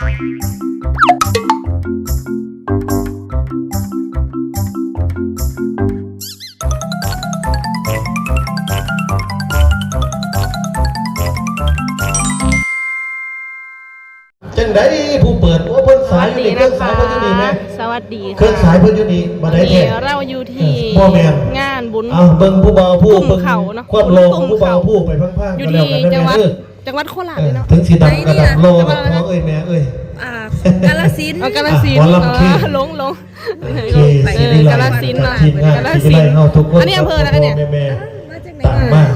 จังไดผู้เปิดว่าเพิ่นสายอยู่นี่เครื่องสายเพิ่นอยู่นี่แม่สวัสดีเครื่องสายเพิ่นอยู่นี่บ่วันได้นี้แท้เราอยู่ที่พ่อแม่นงานบุญ อ้าวเบิ่งผู้เบาผู้ตุ่มเบิ่งเขาเนอะความโลของผู้เบาตุ่มเขาผู้ไปพังๆอยู่ก็แล้วที่กันนะจังหวัดแม่เด้อ จังหวัดโคราชเอเลอยเนาะถึงสีดำกระดับโลจังหวัดอะไรนะของเอ้ยแม่เอ้ย อ่ากาลสินธุ์ เอากาลสินธุ์อะหมอลำเอเขอตลงลงโอเคเออกาลสินธุ์เนาะทีมงานกาลที่สิได้นธุ์เฮาทุกคนอันนี้อำเภออะไรเนี่ย แม่มาจากไหนๆต่างมาก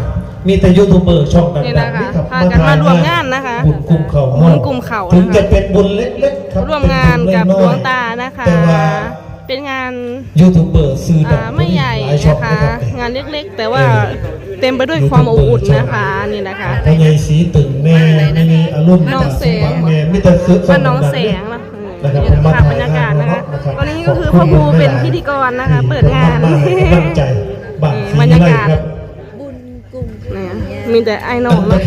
มีแต่ยูทูบเบอร์ช่องดังนี่ๆนะคะนี่ครับพากันมาร่วมงานนะคะบุญกลุ่มเขาบุญกลุ่มเขานะคะถึงจะเป็นบุญเล็กๆครับร่วมงานกับเป็ดบุญวงเล็กๆตานะคะ แต่ว่าเป็นงานยูทูบเบอร์ซื้อดัอ่างไม่ใหญ่ลายช่องนะคะ นะครับงานเล็กๆ แต่ว่า เต็มไปด้วยความอบอุ่นนะคะนี่นะคะพ่อใหญ่สีตึงแน่ไม่มีอารมณ์น้องแสงแน่มีแต่ซื้อบ้านน้องแสงนะนะครับนี่ผมนะมาภาพบรรยากาศนะคะตอนนี้ก็คือพ่อครูเป็นพิธีกรนะคะ เปิดงานมากๆให้กำลังใจบัตรบรรยากาศครับบุญกลุ่มเนี่ยมีแต่ไอ้น้องเนาะ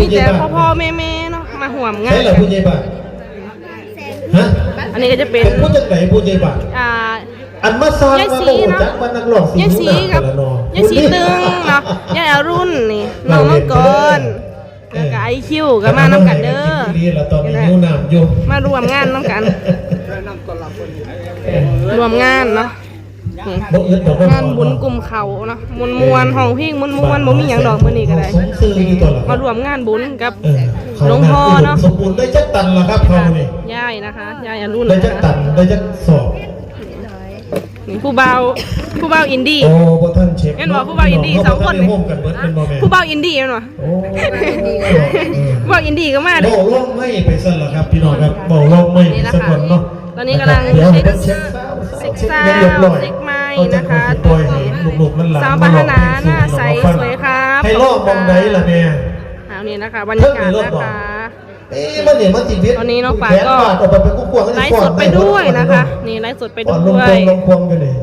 มีแต่พ่อพ่อแม่แม่เนาะมาห่วมงาใช่นเหรอผู้ใหญ่บัตรฮะอันนี้ก็จะเป็นเป็นผู้จัดไหนผู้ใหญ่บัตรอ่า อันมาซานยายมาศรีโอ้เนาะจักมันนักร้องสียายสีกับแต่ละนอยายสีตึงเนาะยายอรุณนี่น้องมังกรแล้วก็ไอคิวก็มาน้ำกันเด้อนี่ละตอนนี้นิ้วน้ำอยู่มารวมงานน้ำกันรวมงานเนาะนี่บ่อึดดอกบ่งานบุญกลุ่มเขาเนาะมวนมวนๆห้องเพลงมวนมวนๆบ่มีหยังดอกมื้อนี้ก็ได้สมซื่ออยู่ตัวละมารวมงานบุญกับเออเขาหลวงพ่อเนาะสมบูรณ์ได้จักตันละครับเขานี่ยายนะคะยายอรุณได้นะจักคะตันได้จักสอบนี่ ผู้เบาผู้เบาอินดี้ โอ้บ่ท่านเช็คเห็นบ่ผู้เบาอินดี้สองคนนี่ ร่วมกันเบิดเป็นบ่แม่ผู้เบาอินดี้เห็นบ่โอ้ผู้เบาอินดี้ก็มาเบาเด้อล่องไม่ไปสั่นละครับพี่น้องครับเบาล่องไม่นี่ไปนะสักคะคนเนาะตอนนี้กำลังเดี๋ยวให้เช็เพิ่คนเช็คเช็คเช็คซาวเรียบร้อยเช็คไม้เอาจันะงคะสิปล่อยให้ลูกๆมันหลานสาวปรารถนาหน้าใสสวยครับให้รอบมองไหนล่ะแม่ เอานี่นะคะบรรยากาศนะคะเอ๊ะ มันเนี่ยมันสิเวียตอนนี้น้องปาแขก็บาดออกไปเป็นกุ้งกวางไลฟ์สดไปด้วยนะคะ นี่ไลฟ์สดไปก่อนลด้งวตรยงลงควงกันเลย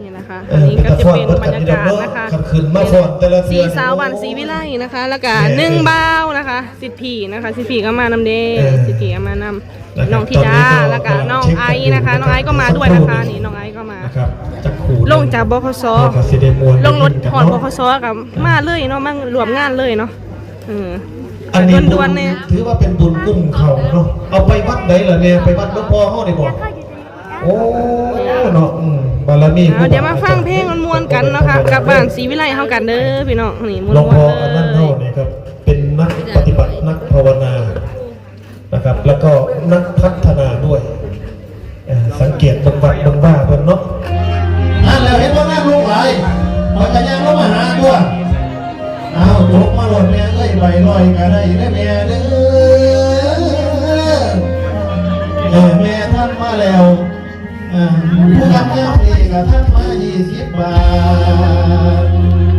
นี่นะคะอันนี้ก็จะเป็นบรรยากาศนะคะขับขึ้นมาฟอนแต่ละเทืสีอสาวบันสีวิไลนะคะ แล้วก็หนึ่งเบ้านะคะสิทธิ์ผีนะคะ สิทธิ์ผีก็มานำเด้สิทธิ์ผีก็มานำน้องธิดาแล้วก็น้องไอซ์นะคะ น้องไอซ์ก็มาด้วยนะคะนี่น้องไอซ์ก็มานะครับจากขู่ลงจากบคสแล้วก็สิได้มวลงรถถอนบคสกับมาเลยเนาะมารวมงานเลยเนาะเออ อันนี้บุญด่วนๆเนี่ยถือว่าเป็นบุญกุ้มเขาเนาะเอาไปวัดไหนล่ะเนี่ยไปวัดหลวงพ่อเฮาได้บ่โอ้เนาะอืมบารมีเอาเดี๋ยวมาฟังเพลงมวนๆกันเนาะคะกับบ้านสีวิไลเฮากันเด้อพี่น้องนี่มหลวงวนพ่อๆอันนั้นเลเฮายเนี่ยครับเป็นนักปฏิบัตินักภาวนานะครับ แล้วก็นักพัฒนาด้วยเอ่อสังเกตเบางวัดเบางว่าเพิ่นเนาะ ลอยใบลอยก็ได้เด้อแม่เด้อเออแม่ท่านมาแล้วผู้กำงานนี่ก็ท่านมายี่สิบบาท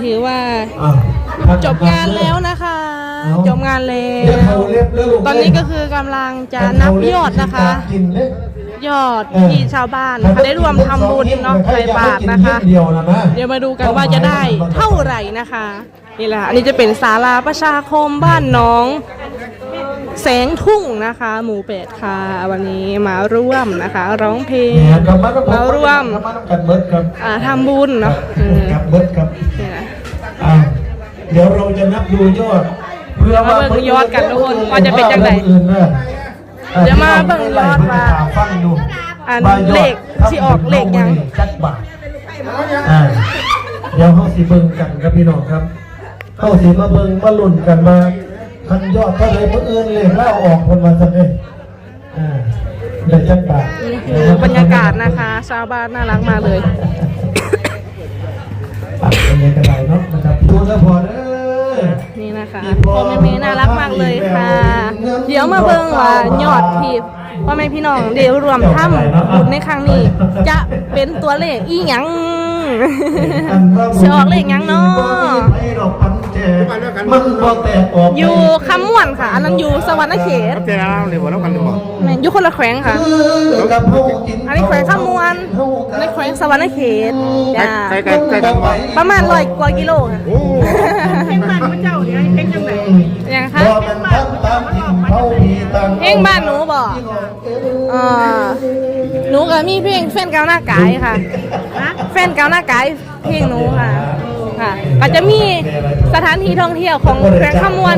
ถือว่าอะจบงานแล้วนะคะ จบงานแล้เรียกเขาวเรียบเรียบลูกตอนนี้ก็คือกำลังจะนับยอดนะคะ กินเลยยอดที่ชาวบ้านนะคะได้รวมทำบุญเนาะใส่บาตรนะคะ เดียวนะนะ เดี๋ยวมาดูกันว่าจะได้เท่าไหร่นะคะ นี่แหละค่ะอันนี้จะเป็นศาลาประชาคมบ้านน้อง แสงทุ่งนะคะหมู่เป็ดค่ะ วันนี้มาร่วมนะคะ ร้องเพลงเนี่ยกลับมาต้องมาร่วมกลับมาต้องกันเบิดครับอ่าทำบุญเนาะเออกลับเบิดครับนี่นะอ่าเดี๋ยวเราจะนับดูยอดเพื่อว่ามาเบิ่งยอดกันทุกคนว่าจะเป็นจังไดอื่นเด้ออ่เดี๋ยวมาเบิ่งยอดว่าฟังดูอันว่ายดเลขที่ออกเลขยังจักบาทอ่าเดี๋ยวเฮาสิเบิ่งกันครับพี่น้องครับเฮาสิมาเบิ่งมาลุ้นกันมา พันยอดเท่าไหร่เมื่ออื่นเลขแล้วออกคนมาซั่นเด้อ่าได้จักบาทนี่คือบรรยากาศนะคะ ชาวบ้านน่ารักมากเลยปักเป็นยังไงเนาะนะครับพูดแล้วพอเด้อนี่นะคะพ่อแม่เมน่ารักมากเลยค่ะ เดี๋ยวมาเบิ่งว่ายอดที่พ่อแม่พี่น้องเดี๋ยวรวมทำบุญในครั้งนี้ จะเป็นตัวเลขอีหยัง จะออกเลขหยังเนาะมันบ่แตกออกอยู่คำม่วนค่ะ อันนั้นอยู่สวรรค์เขตเจ้าเราเลยบอกแล้วกันเลยบอกแม่นอยู่คนละแขวงค่ะ อันนี้แขวงข้ามมวนอันนี้แขวงสวรรค์เขตจ้าใกล้ใกล้ใกล้กันบอกประมาณร้อยกว่ากิโลค่ะโอ้ยังคะบ่มันทำตามทิ่เฮามีตังเพลงบ้านหนูบอกเออหนูก็มีเพลงแฟนเก่าหน้ากายค่ะแฟนเก่าหน้ากายเพลงหนูค่ะค่ะ ก็จะมีสถานที่ท่องเที่ยวของแขวงขมวน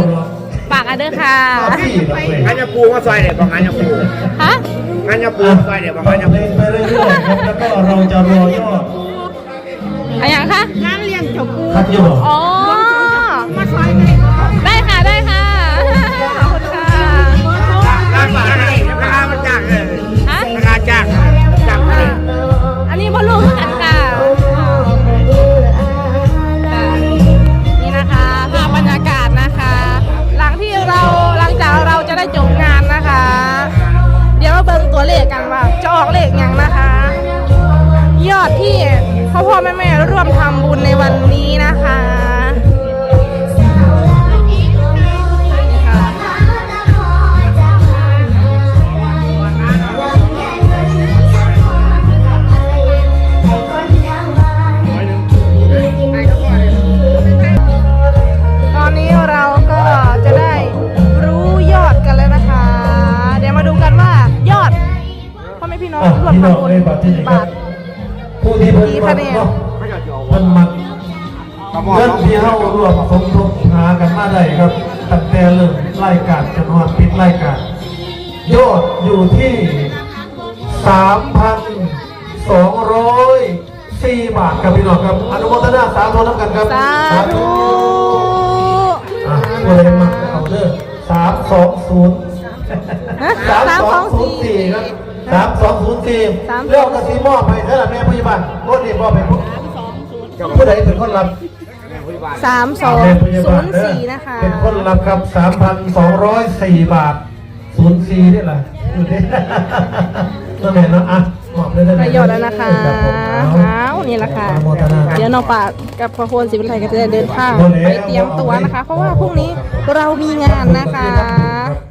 ปากอะเด้อค่ะงานยาปูมาซอยเด็กบอกงานยาปูฮะงานยาปูซอยเด็กบอกฟังางนยาเพลปูงไปเรื่อยๆครับแล้วก็เราจะรอยอดอะไรอย่างคะคัดอยู่บ่อ๋อมาซอยได้ค่ะได้ค่ะขอบคุณค่ะ รายการยอดอยู่ที่ 3,204 บาทครับพี่น้องครับ อนุโมทนาสาธุน้ำกันครับสาธุอะตัวเลขมาเอาเด้อสามสองศูนย์ฮะสามสามสสอองงศูนสี่ย์สี่ครับสามสองศูนย์สี่สามเรื่องกระสีมอบให้เท่าไหร่แม่พยาบาลรถนี่มอบให้ผู้ผู้ใดเป็นคนรับ สามสองแม่พยาศูบาลนย์เด้อสี่นะคะ เป็นคนรับครับสามพันสองร้อยสี่บาทศูนย์สี่นี่แหละดูดินั่นแหละเนาะอะมอบเลยได้ไหมประโยชน์แล้วนะคะรับผมเอาเอานี่แหละค่ะอนุโมทนาครับเดี๋ยวน้องปาดกับพระโคนศิวิไลก็จะได้เดินทางไปเตรียมตัวนะคะ เพราะว่าพรุ่งนี้เรามีงานนะคะ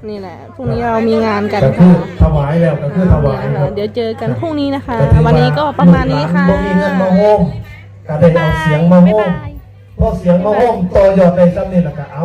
นี่แหละพรุ่งนี้เรามีงานกันก็คืค่ะอถวายแล้วก็คือถวายนี่นะครัคะบเดี๋ยวเจอกันพรุ่งนี้นะคะก็ถือวันนี้ก็ประมาณนี้ค่ะลูกหลานบ่มีเงินมาโฮมก็ได้เอาเสียงมาโฮบ๊ายมบาย พอเสียงมาโฮมต่อยอดในซ้ำนี่แหละก็เอา